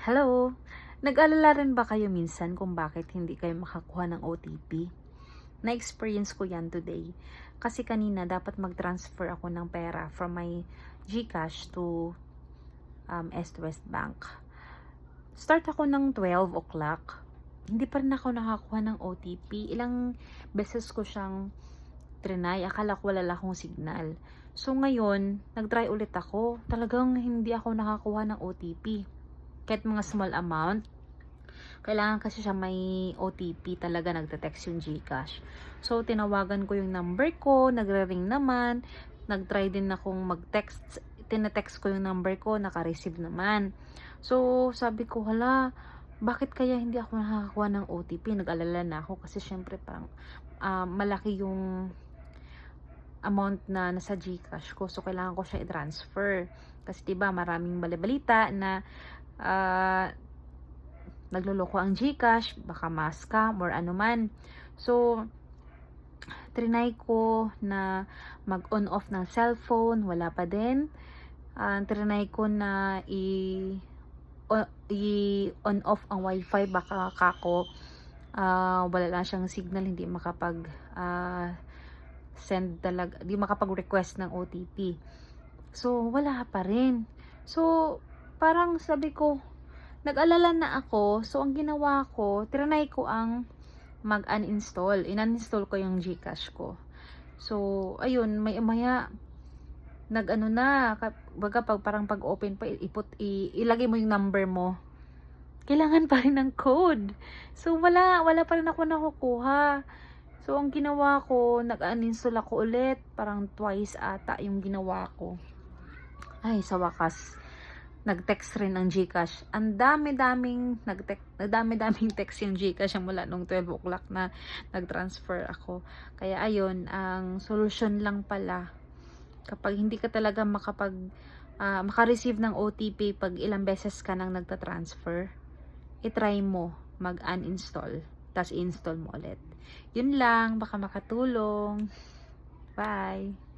Hello! Nag-alala rin ba kayo minsan kung bakit hindi kayo makakuha ng OTP? Na-experience ko yan today. Kasi kanina dapat mag-transfer ako ng pera from my GCash to um, East West Bank. Start ako ng 12 o'clock. Hindi pa rin ako nakakuha ng OTP. Ilang beses ko siyang trinay. Akala ko wala akong signal. So ngayon, nag-try ulit ako. Talagang hindi ako nakakuha ng OTP kahit mga small amount, kailangan kasi siya may OTP talaga nagte-text yung GCash. So, tinawagan ko yung number ko, nagre-ring naman, nag-try din akong mag-text, tinetext ko yung number ko, naka-receive naman. So, sabi ko, hala, bakit kaya hindi ako nakakakuha ng OTP? Nag-alala na ako kasi syempre parang ah, malaki yung amount na nasa GCash ko. So, kailangan ko siya i-transfer. Kasi 'di ba maraming balibalita na ah, nagluloko ang GCash, baka ma-scam or ano man. So, trinay ko na mag-on off ng cellphone, wala pa din. Ah, trinay ko na i i-on off ang wifi baka kako ah, wala lang siyang signal hindi makapag ah, send talaga di makapag-request ng OTP so wala pa rin so parang sabi ko nag-alala na ako so ang ginawa ko trinay ko ang mag-uninstall. In-uninstall ko yung Gcash ko. So ayun may maya nag-ano na baga pag parang pag open pa iput i, ilagay mo yung number mo. Kailangan pa rin ng code. So wala wala pa rin ako nakukuha. So ang ginawa ko nag-uninstall ako ulit. Parang twice ata yung ginawa ko. Ay sa wakas nag-text rin ang Gcash. Ang dami-daming nag-text, dami-daming text yung Gcash yung mula nung 12 o'clock na nag-transfer ako. Kaya ayun, ang solution lang pala kapag hindi ka talaga makapag ah, maka-receive ng OTP pag ilang beses ka nang nagta-transfer, i-try mo mag-uninstall, tapos install mo ulit. Yun lang, baka makatulong. Bye!